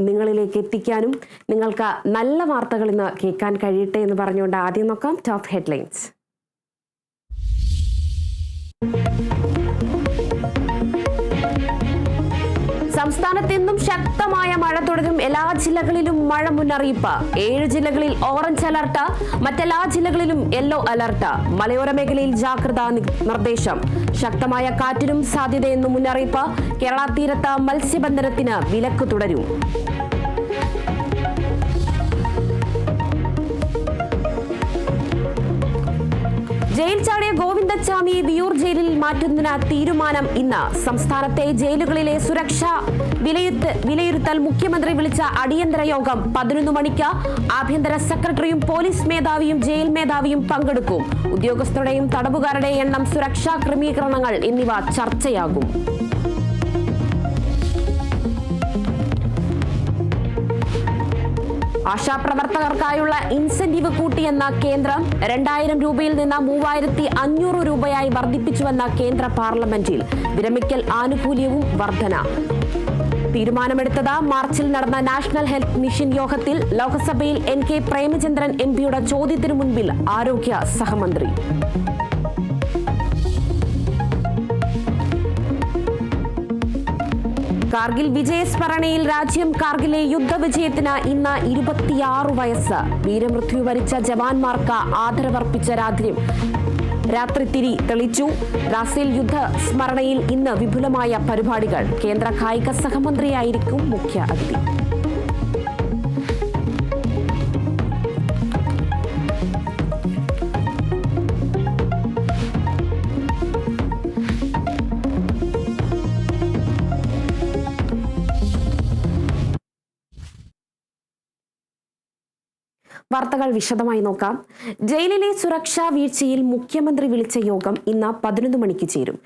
നിങ്ങളിലേക്ക് എത്തിക്കാനും നിങ്ങൾക്ക് നല്ല വാർത്തകൾ ഇന്ന് കേൾക്കാൻ കഴിയട്ടെ എന്ന് പറഞ്ഞുകൊണ്ട് ആദ്യം നോക്കാം ടോപ്പ് ഹെഡ്ലൈൻസ് സംസ്ഥാനത്ത് ഇന്നും ശക്തമായ മഴ തുടരും. എല്ലാ ജില്ലകളിലും മഴ മുന്നറിയിപ്പ്. ഏഴ് ജില്ലകളിൽ ഓറഞ്ച് അലർട്ട്. മറ്റെല്ലാ ജില്ലകളിലും യെല്ലോ അലർട്ട്. മലയോര മേഖലയിൽ ജാഗ്രതാ നിർദ്ദേശം. ശക്തമായ കാറ്റിനും സാധ്യതയെന്നും മുന്നറിയിപ്പ്. കേരള തീരത്ത് മത്സ്യബന്ധനത്തിന് വിലക്ക് തുടരും. ജയിൽ ചാടിയ ഗോവിന്ദച്ചാമിയെ വിയൂർ ജയിലിൽ മാറ്റുന്നതിന് തീരുമാനം ഇന്ന്. സംസ്ഥാനത്തെ ജയിലുകളിലെ സുരക്ഷ വിലയിരുത്ത വിലയിരുത്തൽ മുഖ്യമന്ത്രി വിളിച്ച അടിയന്തര യോഗം പതിനൊന്ന് മണിക്ക് ആഭ്യന്തര സെക്രട്ടറിയും പോലീസ് മേധാവിയും ജയിൽ മേധാവിയും പങ്കെടുക്കും. ഉദ്യോഗസ്ഥരുടെയും തടവുകാരുടെ എണ്ണം സുരക്ഷാ ക്രമീകരണങ്ങൾ എന്നിവ ചർച്ചയാകും. ആശാപ്രവർത്തകർക്കായുള്ള ഇൻസെന്റീവ് കൂട്ടിയെന്ന കേന്ദ്രം രണ്ടായിരം രൂപയിൽ നിന്ന് മൂവായിരത്തി അഞ്ഞൂറ് രൂപയായി വർദ്ധിപ്പിച്ചുവെന്ന കേന്ദ്ര പാർലമെന്റിൽ വിരമിക്കൽ ആനുകൂല്യവും വർധന. തീരുമാനമെടുത്തത് മാർച്ചിൽ നടന്ന നാഷണൽ ഹെൽത്ത് മിഷൻ യോഗത്തിൽ ലോക്സഭയിൽ എൻ കെ പ്രേമചന്ദ്രൻ എം പിയുടെ ചോദ്യത്തിനു മുൻപിൽ ആരോഗ്യ സഹമന്ത്രി. കാർഗിൽ വിജയസ്മരണയിൽ രാജ്യം കാർഗിലെ യുദ്ധവിജയത്തിന് ഇന്ന് ഇരുപത്തിയാറ് വയസ്സ്. വീരമൃത്യു വരിച്ച ജവാന്മാർക്ക് ആദരവർപ്പിച്ച രാജ്യം രാത്രി തിരി തെളിച്ചു. റാസേൽ യുദ്ധ സ്മരണയിൽ ഇന്ന് വിപുലമായ പരിപാടികൾ. കേന്ദ്ര കായിക സഹമന്ത്രിയായിരിക്കും മുഖ്യ അതിഥി വാർത്തകൾ വിശദമായി നോക്കാം. ജയിലിലെ സുരക്ഷാ വീഴ്ചയിൽ മുഖ്യമന്ത്രി വിളിച്ച യോഗം ഇന്ന് പതിനൊന്ന് മണിക്ക് ചേരും.